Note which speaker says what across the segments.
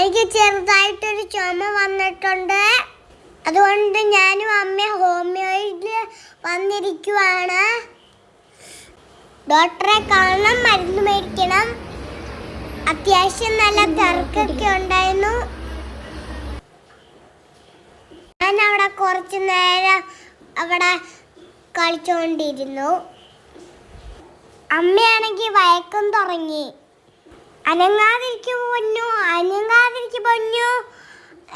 Speaker 1: എനിക്ക് ചെറുതായിട്ടൊരു ചുമ വന്നിട്ടുണ്ട്. അതുകൊണ്ട് ഞാനും അമ്മ ഹോമിയോയിൽ വന്നിരിക്കുവാണ്. ഡോക്ടറെ കാണണം മരുന്ന് മേടിക്കണം. അത്യാവശ്യം നല്ല തിരക്കൊക്കെ ഉണ്ടായിരുന്നു. ഞാൻ അവിടെ കുറച്ച് നേരം അവിടെ കളിച്ചുകൊണ്ടിരുന്നു അമ്മയാണെങ്കിൽ വയക്കം തുടങ്ങി. അനങ്ങാതിരിക്കും അനങ്ങാതിരിക്കും പൊന്നു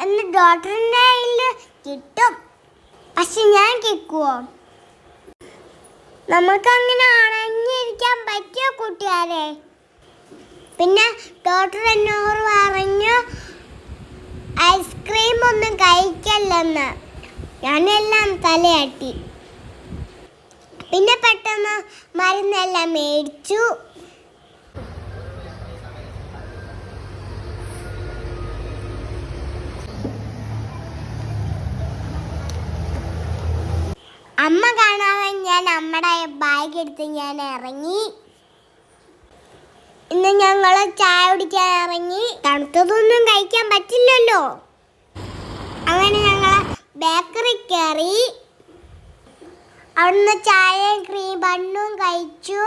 Speaker 1: എന്റെ ഡോക്ടറിന്റെ കയ്യിൽ കിട്ടും. പക്ഷെ ഞാൻ കേൾക്കുവോ? നമുക്കങ്ങനെ അണഞ്ഞിരിക്കാൻ പറ്റിയോ കൂട്ടുകാരെ? പിന്നെ ഡോക്ടർ എന്നോട് പറഞ്ഞു ഐസ്ക്രീം ഒന്നും കഴിക്കല്ലെന്ന്. ഞാനെല്ലാം തലയാട്ടി. പിന്നെ പെട്ടെന്ന് മരുന്നെല്ലാം മേടിച്ചു. അമ്മ കാണാതെ ഞാൻ അമ്മയുടെ ബാഗ് എടുത്ത് ഞാൻ ഇറങ്ങി. ഇന്ന് ഞങ്ങൾ ചായ കുടിക്കാൻ ഇറങ്ങി. തണുത്തതൊന്നും കഴിക്കാൻ പറ്റില്ലല്ലോ. അങ്ങനെ ഞങ്ങൾ ബേക്കറി കയറി അവിടുന്ന് ചായയും ക്രീം ബണ്ണും കഴിച്ചു.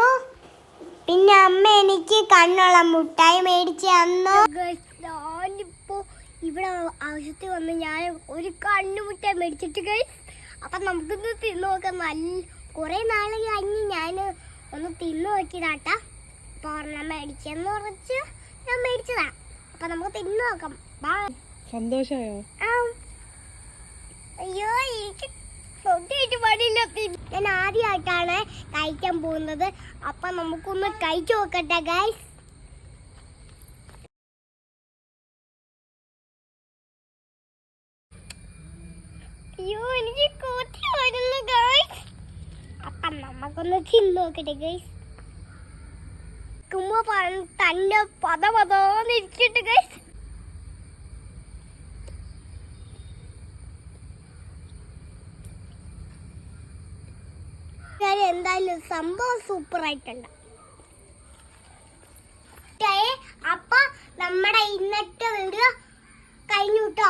Speaker 1: പിന്നെ അമ്മ എനിക്ക് കണ്ണുള്ള മുട്ടായി മേടിച്ച് തന്നു. ഞാനിപ്പോ ഇവിടെ ആവശ്യത്തിൽ വന്ന് ഞാൻ ഒരു കണ്ണു മുട്ടായി മേടിച്ചിട്ട് കഴിച്ചു അപ്പം നമുക്ക് തിന്നു നോക്കാം. നല്ല കുറേ നാൾ കഴിഞ്ഞ് ഞാൻ ഒന്ന് തിന്നു നോക്കിയതാട്ടാ. അപ്പോൾ ഒരെണ്ണം മേടിച്ചെന്ന് കുറച്ച് ഞാൻ മേടിച്ചതാ. അപ്പം നമുക്ക് തിന്നു നോക്കാം. ബാ
Speaker 2: സന്തോഷമായോ?
Speaker 1: ആ. അയ്യോ എനിക്ക് സ്വന്തമായിട്ട് പണിയില്ല. ഞാൻ ആദ്യമായിട്ടാണ് കഴിക്കാൻ പോകുന്നത്. അപ്പം നമുക്കൊന്ന് കഴിച്ചു നോക്കട്ടെ ഗൈസ് അയ്യോ എനിക്ക് കൂട്ടി വരുന്നു ഗൈസ് അപ്പം നമുക്കൊന്ന് തിന്നു നോക്കട്ടെ ഗൈസ് കുമ്പോ തന്നെ പത പതാന്നിരിക്കട്ടെ ഗൈസ് കാര്യം എന്തായാലും സംഭവം സൂപ്പർ ആയിട്ടുണ്ട് അപ്പൊ നമ്മുടെ ഇന്നത്തെ വീഡിയോ കഴിഞ്ഞു കേട്ടോ